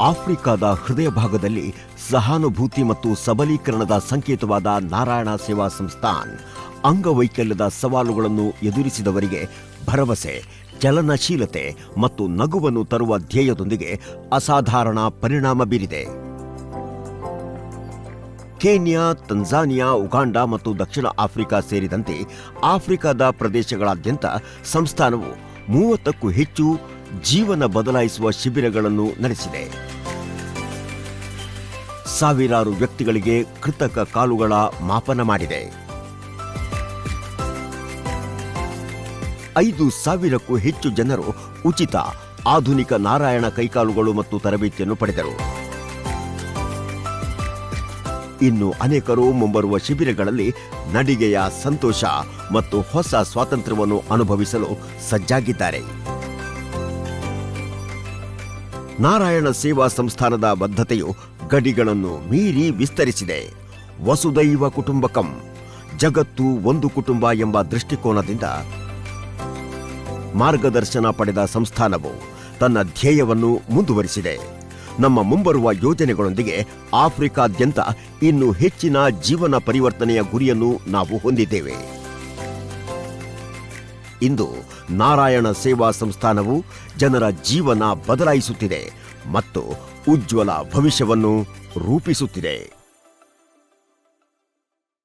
ಆಫ್ರಿಕಾದ ಹೃದಯ ಭಾಗದಲ್ಲಿ ಸಹಾನುಭೂತಿ ಮತ್ತು ಸಬಲೀಕರಣದ ಸಂಕೇತವಾದ ನಾರಾಯಣ ಸೇವಾ ಸಂಸ್ಥಾನ್ ಅಂಗವೈಕಲ್ಯದ ಸವಾಲುಗಳನ್ನು ಎದುರಿಸಿದವರಿಗೆ ಭರವಸೆ, ಚಲನಶೀಲತೆ ಮತ್ತು ನಗುವನ್ನು ತರುವ ಧ್ಯೇಯದೊಂದಿಗೆ ಅಸಾಧಾರಣ ಪರಿಣಾಮ ಬೀರಿದೆ. ಕೇನ್ಯಾ, ತಂಜಾನಿಯಾ, ಉಗಾಂಡ ಮತ್ತು ದಕ್ಷಿಣ ಆಫ್ರಿಕಾ ಸೇರಿದಂತೆ ಆಫ್ರಿಕಾದ ಪ್ರದೇಶಗಳಾದ್ಯಂತ ಸಂಸ್ಥಾನವು ಮೂವತ್ತಕ್ಕೂ ಹೆಚ್ಚು ಜೀವನ ಬದಲಾಯಿಸುವ ಶಿಬಿರಗಳನ್ನು ನಡೆಸಿದೆ. ಸಾವಿರಾರು ವ್ಯಕ್ತಿಗಳಿಗೆ ಕೃತಕ ಕಾಲುಗಳ ಮಾಪನ ಮಾಡಿದೆ. ಐದು ಸಾವಿರಕ್ಕೂ ಹೆಚ್ಚು ಜನರು ಉಚಿತ ಆಧುನಿಕ ನಾರಾಯಣ ಕೈಕಾಲುಗಳು ಮತ್ತು ತರಬೇತಿಯನ್ನು ಪಡೆದರು. ಇನ್ನು ಅನೇಕರು ಮುಂಬರುವ ಶಿಬಿರಗಳಲ್ಲಿ ನಡಿಗೆಯ ಸಂತೋಷ ಮತ್ತು ಹೊಸ ಸ್ವಾತಂತ್ರ್ಯವನ್ನು ಅನುಭವಿಸಲು ಸಜ್ಜಾಗಿದ್ದಾರೆ. ನಾರಾಯಣ ಸೇವಾ ಸಂಸ್ಥಾನದ ಬದ್ಧತೆಯು ಗಡಿಗಳನ್ನು ಮೀರಿ ವಿಸ್ತರಿಸಿದೆ. ವಸುದೈವ ಕುಟುಂಬಕಂ, ಜಗತ್ತು ಒಂದು ಕುಟುಂಬ ಎಂಬ ದೃಷ್ಟಿಕೋನದಿಂದ ಮಾರ್ಗದರ್ಶನ ಪಡೆದ ಸಂಸ್ಥಾನವು ತನ್ನ ಧ್ಯೇಯವನ್ನು ಮುಂದುವರಿಸಿದೆ. ನಮ್ಮ ಮುಂಬರುವ ಯೋಜನೆಗಳೊಂದಿಗೆ ಆಫ್ರಿಕಾದ್ಯಂತ ಇನ್ನು ಹೆಚ್ಚಿನ ಜೀವನ ಪರಿವರ್ತನೆಯ ಗುರಿಯನ್ನು ನಾವು ಹೊಂದಿದ್ದೇವೆ. ಇಂದು ನಾರಾಯಣ ಸೇವಾ ಸಂಸ್ಥಾನವು ಜನರ ಜೀವನ ಬದಲಾಯಿಸುತ್ತಿದೆ ಮತ್ತು ಉಜ್ವಲ ಭವಿಷ್ಯವನ್ನು ರೂಪಿಸುತ್ತಿದೆ.